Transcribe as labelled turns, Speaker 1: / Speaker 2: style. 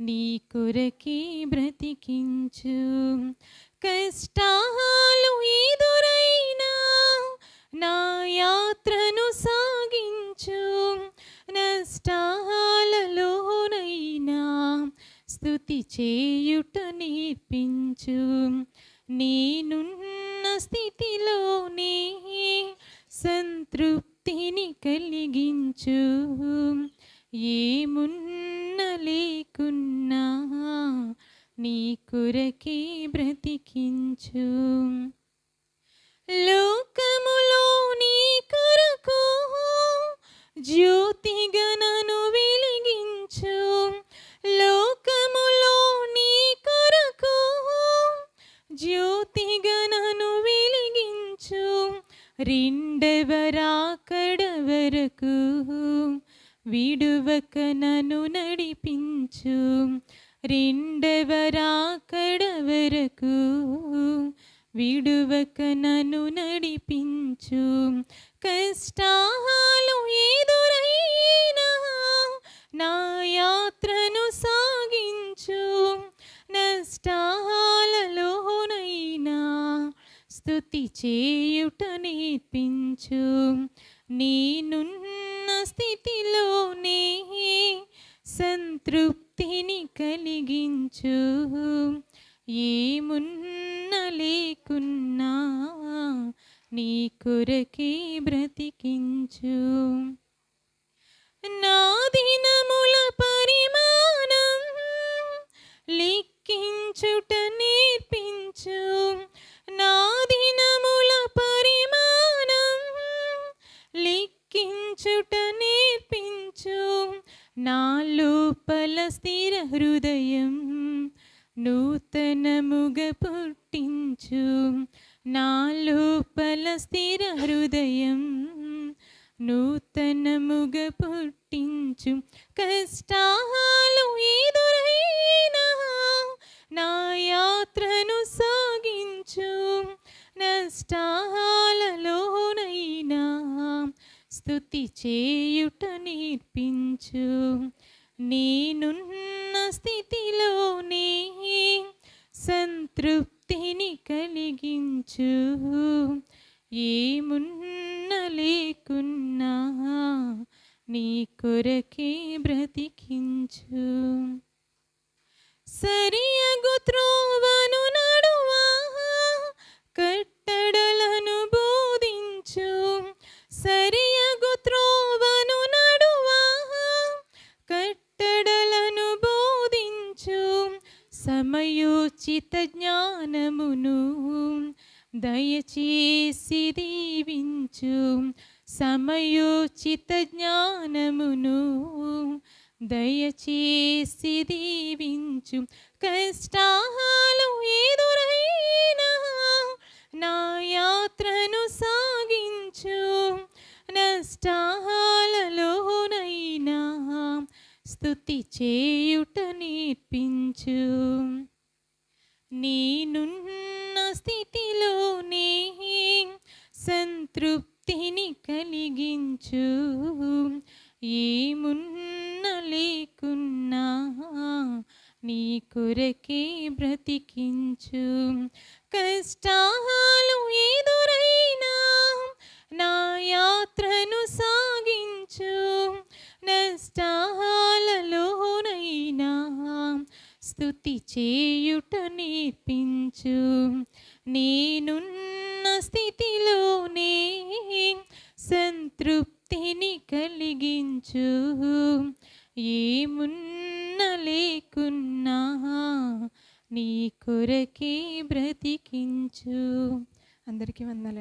Speaker 1: నీ కొరకే బ్రతికించు. కష్టాలు ఎదురైనా నా యాత్రను సాగించు. నష్టాలలోనైనా స్థుతి చేయుట నేర్పించు. నేనున్న స్థితిలోనే సంతృప్తిని కలిగించు. ఏమున్న లేకున్నా నీ కొరకే బ్రతికించు. లోకములో నీ కొరకు జ్యోతిగా నన్ను వెలిగించు. లోకములో నీ కొరకు జ్యోతిగా నన్ను వెలిగించు. రెండవ రాకడ వరకు విడువక నను నడిపించు రెండవ రాకడ వరకు విడువక నను నడిపించు కష్టాలు ఎదురైనా నా యాత్రను సాగించు నష్టాలలోనైనా స్థుతి చేయుట నేర్పించు నేనున్న స్థితిలోనే సంతృప్తిని కలిగించు. ఏమున్న లేకున్నా నీ కొరకే బ్రతికించు. నా దినముల పరిమాణం లే నా లోపల స్థిర హృదయం నూతనముగ పుట్టించు నా లోపల స్థిర హృదయం నూతనముగ పుట్టించు కష్టాలు స్థుతి చేయుట నేర్పించు. నేనున్న స్థితిలోనే సంతృప్తిని కలిగించు. ఏమున్న లేకున్నా నీ కొరకే బ్రతికించు. సరియగు త్రోవను నడువా సమయోచిత జ్ఞానమును దయచేసి దీవించు. సమయోచిత జ్ఞానమును దయచేసి దీవించు. కష్టాలు ఏ స్థుతి చేయుట నేర్పించు. నేనున్న స్థితిలోనే సంతృప్తిని కలిగించు. ఏమున్న లేకున్నా నీ కొరకే బ్రతికించు. కష్టాలు ఎదురైనా నా యాత్రను సాగించు స్థుతి చేయుట నేర్పించు. నేనున్న స్థితిలోనే సంతృప్తిని కలిగించు. ఏమున్న లేకున్నా నీ కొరకే బ్రతికించు. అందరికీ వందలు